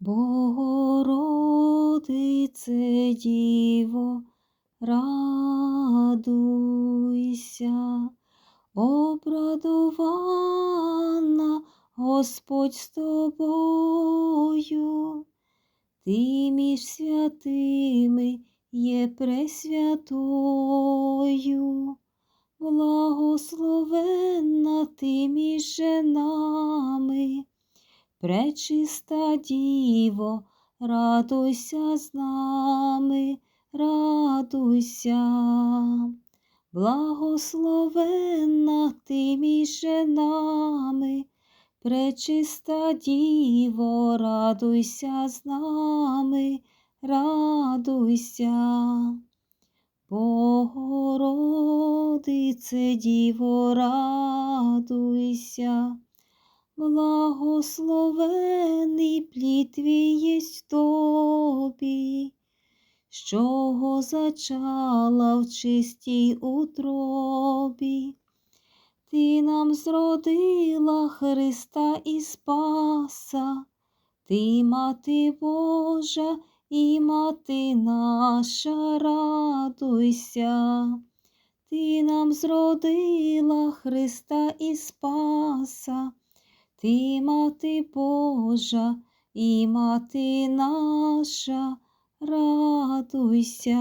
Богородице Діво, радуйся, обрадована Господь з тобою, ти між святими є пресвятою, благословенна ти між женами. Пречиста Діво, радуйся з нами, радуйся, благословенна ти між женами, пречиста Діво, радуйся з нами, радуйся. Богородице Діво, радуйся. Благословений плід твій тобі, що зачала в чистій утробі. Ти нам зродила Христа і Спаса, ти мати Божа і мати наша, радуйся. Ти нам зродила Христа і Спаса. Ти, мати Божа і мати наша, радуйся.